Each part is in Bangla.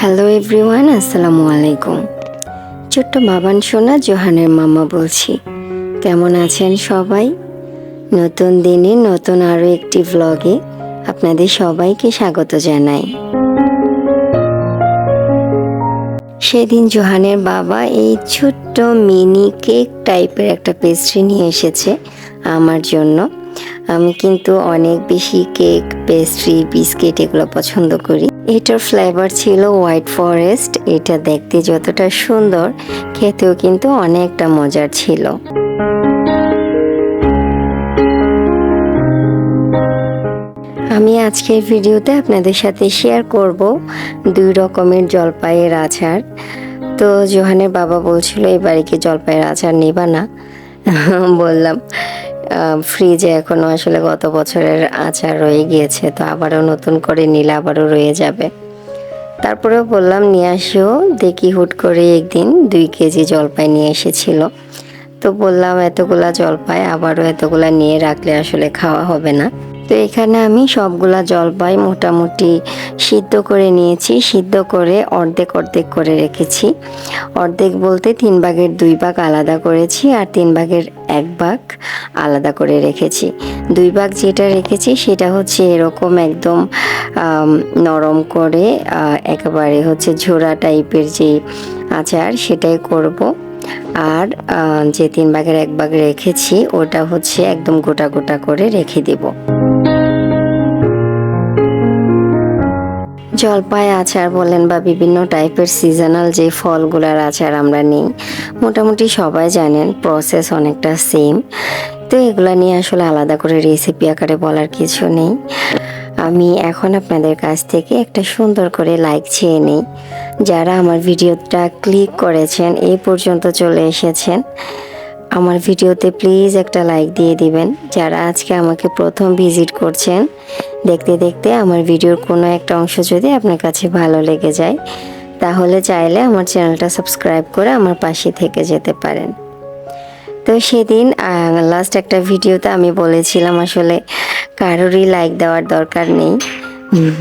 হ্যালো এভরিওয়ান আসসালামু আলাইকুম। ছোট্ট বাবান সোনা জোহানের মামা বলছি। কেমন আছেন সবাই? নতুন দিনে নতুন আরও একটি ভ্লগে আপনাদের সবাইকে স্বাগত জানাই। সেদিন জোহানের বাবা এই ছোট্ট মিনি কেক টাইপের একটা পেস্ট্রি নিয়ে এসেছে আমার জন্য। আমি কিন্তু অনেক বেশি কেক পেস্ট্রি বিস্কিট এগুলো পছন্দ করি। এটার ফ্লেভার ছিল হোয়াইট ফরেস্ট এটা দেখতে যতটা সুন্দর, খেতেও কিন্তু অনেকটা মজার ছিল। আমি আজকের ভিডিওতে আপনাদের সাথে শেয়ার করব দুই রকমের জলপাইয়ের আচার। তো জোহানের বাবা বলছিল এবারে কি জলপাইয়ের আচার নেবা না। বললাম ফ্রিজে এখনও আসলে গত বছরের আচার রয়ে গিয়েছে, তো আবারও নতুন করে নিলে আবারও রয়ে যাবে। তারপরেও বললাম, নিয়ে আসিও দেখি হুট করে একদিন দুই কেজি জলপাই নিয়ে এসেছিল। তো বললাম, এতগুলা জলপাই আবারও এতগুলা নিয়ে রাখলে আসলে খাওয়া হবে না। তো এখানে আমি সবগুলা জলপাই মোটামুটি সিদ্ধ করে নিয়েছি, সিদ্ধ করে অর্ধেক অর্ধেক করে রেখেছি। অর্ধেক বলতে তিন ভাগের দুই ভাগ আলাদা করেছি আর তিন ভাগের এক ভাগ আলাদা করে রেখেছি। দুই ভাগ যেটা রেখেছি সেটা হচ্ছে এরকম একদম নরম করে একেবারে হচ্ছে ঝোড়া টাইপের যে আচার সেটাই করব। আর যে তিন ভাগের এক ভাগ রেখেছি ওটা হচ্ছে একদম গোটা গোটা করে রেখে দেবো। জলপাই আচার বলেন বা বিভিন্ন টাইপের সিজনাল যে ফলগুলার আচার আমরা নিই, মোটামুটি সবাই জানেন প্রসেস অনেকটা সেম তো এগুলো নিয়ে আসলে আলাদা করে রেসিপি আকারে বলার কিছু নেই। আমি এখন আপনাদের কাছ থেকে একটা সুন্দর করে লাইক চেয়ে নিই। যারা আমার ভিডিওটা ক্লিক করেছেন এই পর্যন্ত চলে এসেছেন। আমার ভিডিওতে প্লিজ একটা লাইক দিয়ে দিবেন। যারা আজকে আমাকে প্রথম ভিজিট করছেন, দেখতে দেখতে আমার ভিডিওর কোনো একটা অংশ যদি আপনার কাছে ভালো লেগে যায়, তাহলে চাইলে আমার চ্যানেলটা সাবস্ক্রাইব করে আমার পাশে থেকে যেতে পারেন। তো সেদিন লাস্ট একটা ভিডিওতে আমি বলেছিলাম আসলে কারোরই লাইক দেওয়ার দরকার নেই।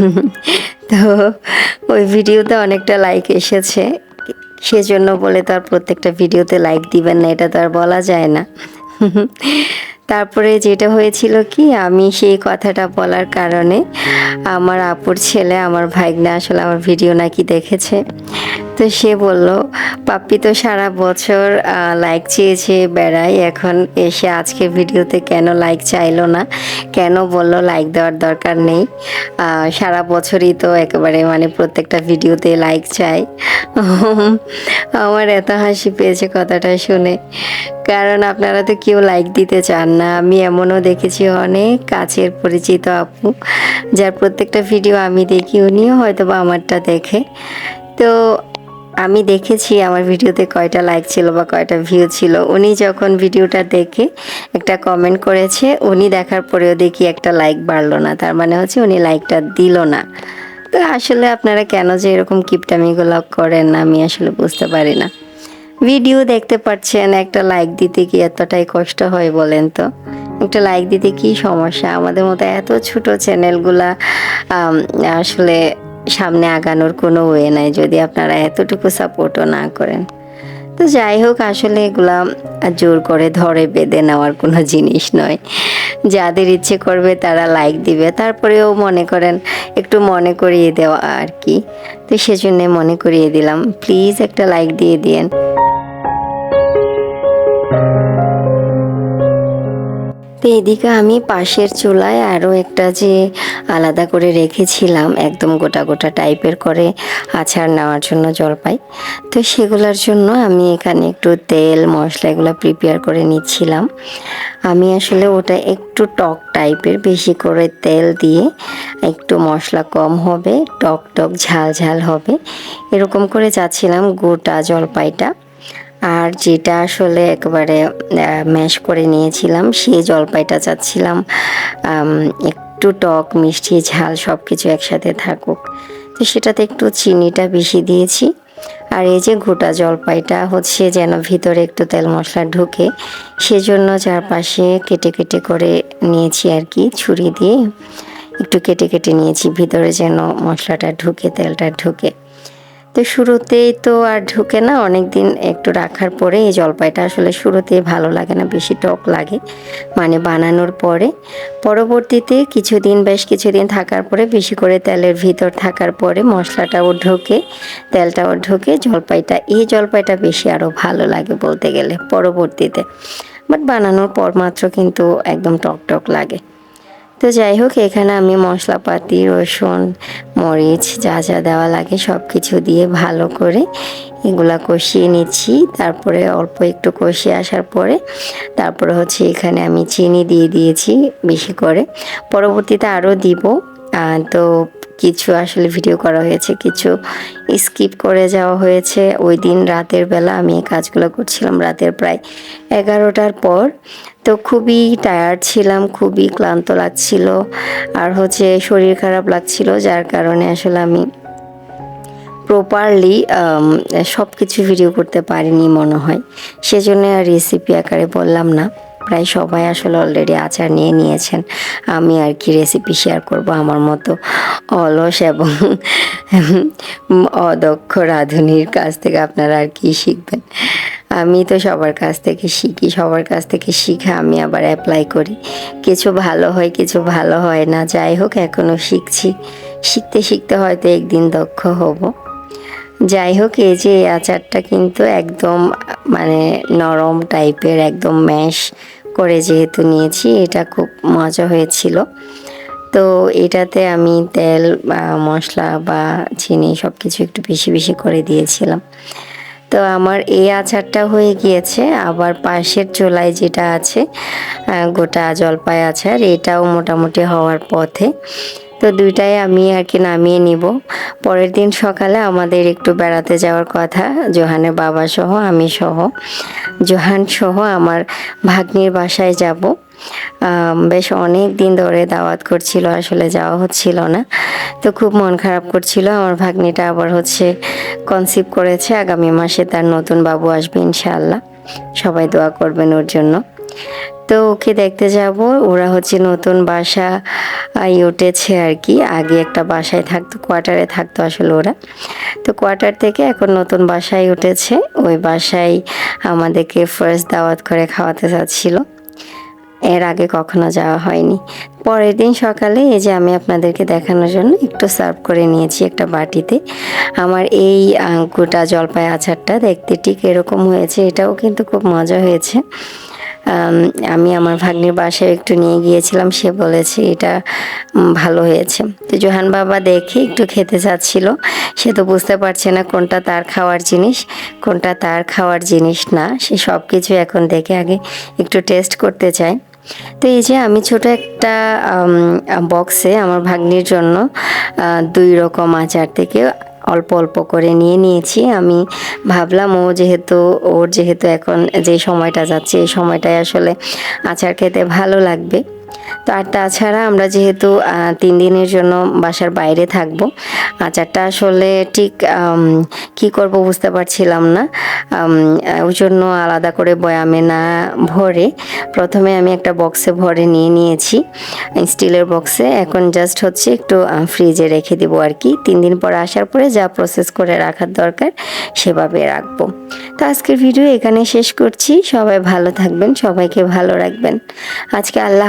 তো ওই ভিডিওতে অনেকটা লাইক এসেছে। সেজন্য বলে তো আর প্রত্যেকটা ভিডিওতে লাইক দিবেন না, এটা তো আর বলা যায় না। তারপরে যেটা হয়েছিল কি, আমি সেই কথাটা বলার কারণে আমার আপুর ছেলে, আমার ভাইগনা আসলে আমার ভিডিও নাকি দেখেছে। তো সে বলল, পাপ্পি তো সারা বছর লাইক চেয়েছে বেড়াই এখন এসে আজকে ভিডিওতে কেন লাইক চাইলো না? কেন বলল লাইক দেওয়ার দরকার নেই? সারা বছরই তো একেবারে মানে প্রত্যেকটা ভিডিওতে লাইক চাই আমার এত হাসি পেয়েছে কথাটা শুনে। কারণ আপনারা তো কেউ লাইক দিতে চান না। আমি এমনও দেখেছি অনেক কাছের পরিচিত আপু, যার প্রত্যেকটা ভিডিও আমি দেখি, উনিও হয়তো বা আমারটা দেখে। তো আমি দেখেছি আমার ভিডিওতে কয়টা লাইক ছিল বা কয়টা ভিউ ছিল। উনি যখন ভিডিওটা দেখে একটা কমেন্ট করেছে, উনি দেখার পরেও দেখি একটা লাইক বাড়লো না। তার মানে হচ্ছে উনি লাইকটা দিল না। তো আসলে আপনারা কেন যে এরকম কিপটামিগুলো করেন না আমি আসলে বুঝতে পারি না। ভিডিও দেখতে পাচ্ছেন একটা লাইক দিতে কি এতটাই কষ্ট হয় বলেন তো? একটা লাইক দিতে কি সমস্যা? আমাদের মতো এত ছোট চ্যানেলগুলা আসলে সামনে আগানোর কোনো ওয়ে নাই যদি আপনারা এতটুকু সাপোর্টও না করেন। তো যাই হোক, আসলে এগুলা জোর করে ধরে বেঁধে নেওয়ার কোনো জিনিস নয়। যাদের ইচ্ছে করবে তারা লাইক দিবে। তারপরেও মনে করেন, একটু মনে করিয়ে দেওয়া আর কি। তো সেজন্য মনে করিয়ে দিলাম। প্লিজ একটা লাইক দিয়ে দিয়েন। তো এদিকে আমি পাশের চুলায় আরও একটা যে আলাদা করে রেখেছিলাম, একদম গোটা গোটা টাইপের করে আচার নেওয়ার জন্য জলপাই তো সেগুলোর জন্য আমি এখানে একটু তেল, মশলা এগুলো প্রিপেয়ার করে নিচ্ছিলাম। আমি আসলে ওটা একটু টক টাইপের, বেশি করে তেল দিয়ে একটু মশলা কম হবে, টক টক ঝাল ঝাল হবে। এরকম করে চাচ্ছিলাম গোটা জলপাইটা। আর যেটা আসলে একবারে ম্যাশ করে নিয়েছিলাম, সেই জলপাইটা চাচ্ছিলাম। একটু টক, মিষ্টি, ঝাল সব কিছু একসাথে থাকুক। তো সেটাতে একটু চিনিটা বেশি দিয়েছি। আর এই যে গোটা জলপাইটা হচ্ছে যেন ভিতরে একটু তেল মশলা ঢুকে, সেজন্য চারপাশে কেটে কেটে করে নিয়েছি আর কি, ছুরি দিয়ে। একটু কেটে কেটে নিয়েছি, ভিতরে যেন মশলাটা ঢুকে, তেলটা ঢুকে। তো শুরুতেই তো আর ঢুকে না অনেক দিন একটু রাখার পরে এই জলপাইটা আসলে শুরুতেই ভালো লাগে না, বেশি টক লাগে। মানে বানানোর পরে। পরবর্তীতে কিছুদিন, বেশ কিছুদিন থাকার পরে, বেশি করে তেলের ভিতর থাকার পরে মশলাটাও ঢোকে, তেলটাও ঢোকে, জলপাইটা, এই জলপাইটা বেশি আরও ভালো লাগে বলতে গেলে পরবর্তীতে। বাট বানানোর পর মাত্র কিন্তু একদম টক টক লাগে। তো যাই হোক, এখানে আমি মশলাপাতি, রসুন, মরিচ যা যা দেওয়া লাগে সব কিছু দিয়ে ভালো করে এগুলা কষিয়ে নিচ্ছি। তারপরে অল্প একটু কষিয়ে আসার পরে তারপরে হচ্ছে এখানে আমি চিনি দিয়ে দিয়েছি বেশি করে। পরবর্তীতে আরও দিব। তো কিছু আসলে ভিডিও করা হয়েছে, কিছু স্কিপ করে যাওয়া হয়েছে। ওই দিন রাতের বেলা আমি এই কাজগুলো করছিলাম, রাতের প্রায় এগারোটার পর। তো খুবই টায়ার্ড ছিলাম, খুবই ক্লান্ত লাগছিল আর হচ্ছে শরীর খারাপ লাগছিল, যার কারণে আসলে আমি প্রপারলি সব কিছু ভিডিও করতে পারিনি মনে হয়। সেজন্য আর রেসিপি আকারে বললাম না। প্রায় সবাই আসলে অলরেডি আচার নিয়ে নিয়েছেন। আমি আর কি রেসিপি শেয়ার করব আমার মতো অলস এবং অদক্ষ রাঁধুনির কাছ থেকে আপনারা আর কি শিখবেন। আমি তো সবার কাছ থেকে শিখি, সবার কাছ থেকে শিখে আমি আবার অ্যাপ্লাই করি। কিছু ভালো হয়, কিছু ভালো হয় না, যাই হোক এখনও শিখছি। শিখতে শিখতে হয়তো একদিন দক্ষ হব। যাই হোক এই যে আচারটা কিন্তু একদম মানে নরম টাইপের, একদম ম্যাশ করে যেহেতু নিয়েছি, এটা খুব মজা হয়েছিল। তো এটাতে আমি তেল বা মশলা বা চিনি সব কিছু একটু বেশি বেশি করে দিয়েছিলাম। তো আমার এই আচারটা হয়ে গিয়েছে। আবার পাশের চোলায় যেটা আছে গোটা জলপাই আচার, এটাও মোটামুটি হওয়ার পথে। তো দুইটাই আমি আর কি নামিয়ে নিব। পরের দিন সকালে আমাদের একটু বেড়াতে যাওয়ার কথা, জোহানের বাবা সহ, আমি সহ। জোহান সহ আমার ভাগ্নির বাসায় যাব। বেশ অনেক দিন ধরে দাওয়াত করছিল, আসলে যাওয়া হচ্ছিল না। তো খুব মন খারাপ করছিল, আমার ভাগ্নিটা আবার হচ্ছে কনসিভ করেছে, আগামী মাসে তার নতুন বাবু আসবে ইনশাআল্লাহ। সবাই দোয়া করবেন ওর জন্য। তো ওকে দেখতে যাব। ওরা হচ্ছে নতুন বাসা উঠেছে আর কি আগে একটা বাসায় থাকতো, কোয়ার্টারে থাকতো আসলে ওরা। তো কোয়ার্টার থেকে এখন নতুন বাসায় উঠেছে। ওই বাসায় আমাদেরকে ফার্স্ট দাওয়াত করে খাওয়াতে চাচ্ছিল। এর আগে কখনো যাওয়া হয়নি। পরের দিন সকালে এই যে আমি আপনাদেরকে দেখানোর জন্য একটু সার্ভ করে নিয়েছি একটা বাটিতে। আমার এই গোটা জলপাই আচারটা দেখতে ঠিক এরকম হয়েছে। এটাও কিন্তু খুব মজা হয়েছে। আম, আমি আমার ভাগ্নির বাসায় একটু নিয়ে গিয়েছিলাম সে বলেছে এটা ভালো হয়েছে। তো জোহান বাবা দেখে একটু খেতে চাচ্ছিল সে তো বুঝতে পারছে না কোনটা তার খাওয়ার জিনিস কোনটা তার খাওয়ার জিনিস না সে সব কিছু এখন দেখে আগে একটু টেস্ট করতে চায়। তো এই যে আমি ছোট একটা বক্সে আমার ভাগ্নির জন্য দুই রকম আচার থেকে অল্প অল্প করে নিয়ে নিয়েছি। আমি ভাবলাম ও যেহেতু, ওর যেহেতু এখন যে সময়টা যাচ্ছে, এই সময়টায় আসলে আচার খেতে ভালো লাগবে। তো আর তাছাড়া আমরা যেহেতু তিন দিনের জন্য বাসার বাইরে থাকব, আচারটা আসলে ঠিক কি করব বুঝতে পারছিলাম না। ওই জন্য আলাদা করে বয়ামে না ভরে প্রথমে আমি একটা বক্সে ভরে নিয়ে নিয়েছি, স্টিলের বক্সে। এখন জাস্ট হচ্ছে একটু ফ্রিজে রেখে দেবো আর কি। তিন দিন পর আসার পরে যা প্রসেস করে রাখার দরকার সেভাবে রাখব। তো আজকের ভিডিও এখানে শেষ করছি। সবাই ভালো থাকবেন, সবাইকে ভালো রাখবেন। আজকে আল্লাহ